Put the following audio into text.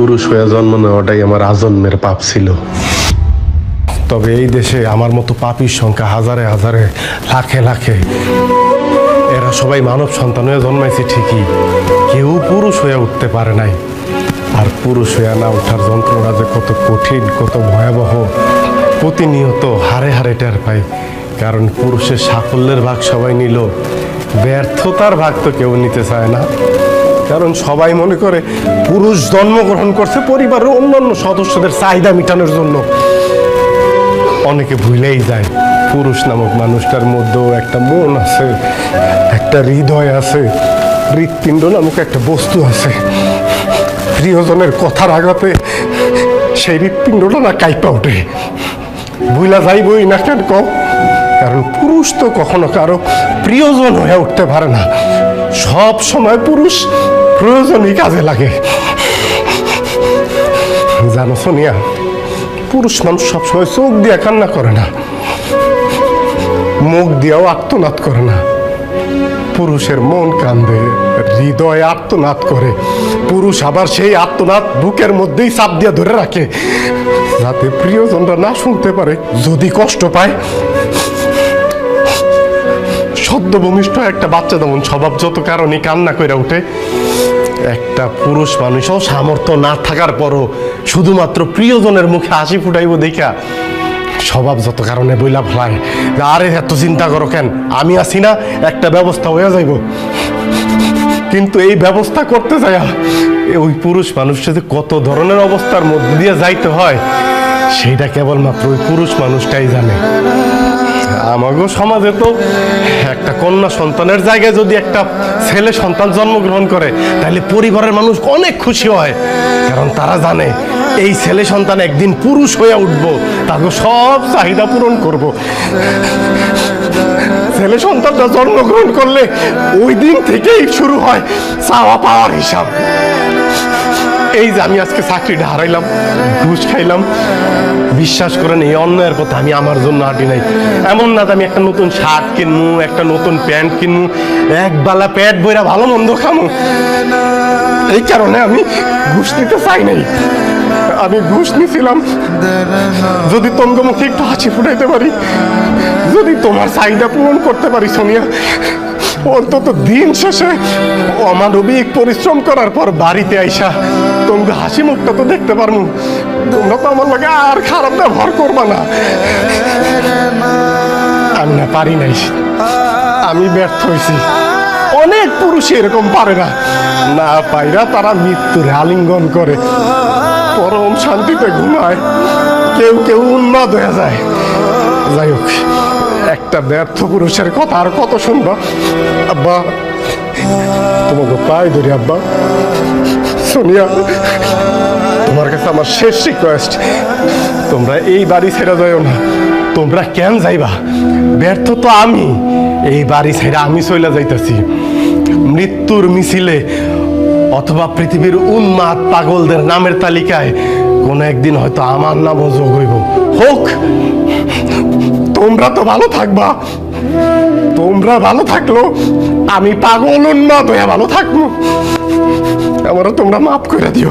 পুরুষ হয়ে জন্ম নেওয়াটাই আমার আজন্মের পাপ ছিল। তবে এই দেশে আমার মতো পাপির সংখ্যা হাজারে হাজারে, লাখে লাখে। এরা সবাই মানব সন্তান হয়ে জন্মাইছে ঠিকই। কেউ পুরুষ হয়ে উঠতে পারে নাই। আর পুরুষ হয়ে না ওঠার যন্ত্রণা যে কত কঠিন, কত ভয়াবহ, প্রতিনিয়ত হারে হারে টের পাই। কারণ পুরুষের সাফল্যের ভাগ সবাই নিল। ব্যর্থতার ভাগ তো কেউ নিতে চায় না। কারণ সবাই মনে করে পুরুষ জন্মগ্রহণ করছে, পরিবারের অন্যান্য সদস্যদের চাহিদা মেটানোর জন্য। অনেকে ভুলেই যায়, পুরুষ নামক মানুষটার মধ্যেও একটা মন আছে, একটা হৃদয় আছে, হৃৎপিণ্ড নামক একটা বস্তু আছে। প্রিয়জনের কথার আঘাতে সেই হৃৎপিণ্ডটা না কাইপা ওঠে। ভুলা যাইবই না কেন কম কারণ পুরুষ তো কখনো কারও প্রিয়জন হয়ে উঠতে পারে না। সব সময় পুরুষ প্রয়োজনই কাজে লাগে। জানো সোনিয়া পুরুষ মানুষ সবসময় চোখ দিয়ে কান্না করে না। মুখ দিয়েও আত্মনাদ করে না। পুরুষের মন কান্দে, হৃদয় আত্মনাদ করে। পুরুষ আবার সেই আত্মনাদ বুকের মধ্যেই চাপ দিয়ে ধরে রাখে। যাতে প্রিয়জনরা না শুনতে পারে, যদি কষ্ট পায়। সদ্য ভূমিষ্ঠ একটা বাচ্চা যেমন স্বভাব যত কারণে কান্না করে ওঠে একটা পুরুষ মানুষও সামর্থ্য না থাকার পরও শুধুমাত্র প্রিয়জনের মুখে হাসি ফুটাইব দেখা, স্বভাব যত কারণে বইলা যে আরে, এত চিন্তা করো কেন? আমি আছি না, একটা ব্যবস্থা হয়ে যাইব। কিন্তু এই ব্যবস্থা করতে যায় ওই পুরুষ মানুষটা যে কত ধরনের অবস্থার মধ্যে দিয়ে যাইতে হয়, সেইটা কেবলমাত্র ওই পুরুষ মানুষটাই জানে। আমাগো সমাজে তো একটা কন্যা সন্তানের জায়গায় যদি একটা ছেলে সন্তান জন্মগ্রহণ করে, তাহলে পরিবারের মানুষ অনেক খুশি হয়। কারণ তারা জানে, এই ছেলে সন্তান একদিন পুরুষ হয়ে উঠব তাকে সব চাহিদা পূরণ করব। ছেলে সন্তানটা জন্মগ্রহণ করলে ওই দিন থেকেই শুরু হয় চাওয়া পাওয়ার হিসাব। এই যে আমি আজকে চাকরিটা হারাইলাম, ঘুষ খাইলাম। বিশ্বাস করেন, এই অন্যায়ের কথা আমি আমার জন্য হাঁটি নাই। এমন না আমি একটা নতুন শার্ট কিনবো, একটা নতুন প্যান্ট কিনবো, এক বেলা প্যাট বইরা ভালো মন্দ খামো। এই কারণে আমি ঘুষ নিতে চাই নাই। আমি ঘুষ নিছিলাম। যদি তোমাকে মুখে একটু হাসি ফুটাইতে পারি, যদি তোমার চাহিদা পূরণ করতে পারি, সোনিয়া। অন্তত দিন শেষে অমানবিক পরিশ্রম করার পর বাড়িতে আইসা তোমাকে হাসি মুখটা তো দেখতে পারব তোমরা তো আমার লাগে আর খারাপ ব্যবহার করবা না। আমি না পারি নাই। আমি ব্যর্থ হয়েছি অনেক পুরুষ এরকম পারে না। না পাইরা তারা মৃত্যুর আলিঙ্গন করে। পরম শান্তিতে ঘুমায়। কেউ কেউ উন্মাদ হয়ে যায়। যাই হোক একটা ব্যর্থ পুরুষের কথা আর কত শুনবা? আব্বা, তোমাকে পাই ধরি, আব্বা। সোনিয়া, তোমার কাছে আমার শেষ রিকোয়েস্ট তোমরা এই বাড়ি ছেড়ে যাও না। তোমরা কেন যাইবা? ব্যর্থ তো আমি। এই বাড়ি ছেড়ে আমি চলে যাইতেছি। মৃত্যুর মিছিলে অথবা পৃথিবীর উন্মাদ পাগলদের নামের তালিকায় কোনো একদিন হয়তো আমার নামও যোগ হইব। হোক। তোমরা তো ভালো থাকবা। তোমরা ভালো থাকল, আমি পাগল উন্মাদ হয়ে ভালো থাকব। আমারও তোমরা মাফ করে দিও।